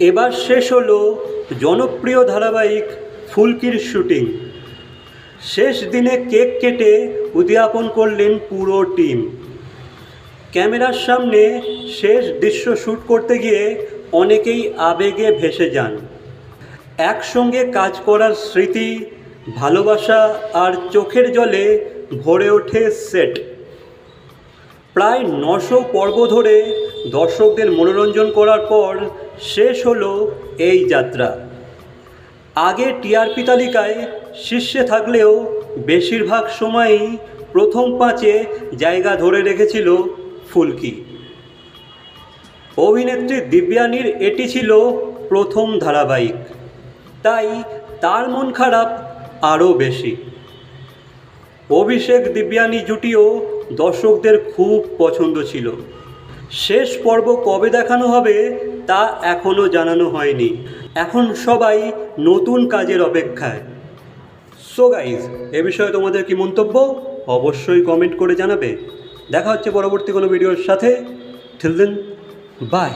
এবার শেষ হলো জনপ্রিয় ধারাবাহিক ফুলকির শুটিং। শেষ দিনে কেক কেটে উদযাপন করলেন পুরো টিম। ক্যামেরার সামনে শেষ দৃশ্য শ্যুট করতে গিয়ে অনেকেই আবেগে ভেসে যান। একসঙ্গে কাজ করার স্মৃতি, ভালোবাসা আর চোখের জলে ভরে ওঠে সেট। প্রায় নশো পর্ব ধরে দর্শকদের মনোরঞ্জন করার পর শেষ হলো এই যাত্রা। আগে টিআরপি তালিকায় শীর্ষে থাকলেও বেশিরভাগ সময়ই প্রথম পাঁচে জায়গা ধরে রেখেছিল ফুলকি। অভিনেত্রী দিব্যানীর এটি ছিল প্রথম ধারাবাহিক। তাই তার মন খারাপ আরও বেশি। অভিষেক দিব্যানী জুটিও দর্শকদের খুব পছন্দ ছিল। শেষ পর্ব কবে দেখানো হবে তা এখনও জানানো হয়নি। এখন সবাই নতুন কাজের অপেক্ষায়। সো গাইজ এ বিষয়ে তোমাদের কি মন্তব্য? অবশ্যই কমেন্ট করে জানাবে। দেখা হচ্ছে পরবর্তী কোনো ভিডিওর সাথে। ঠিক দেন বাই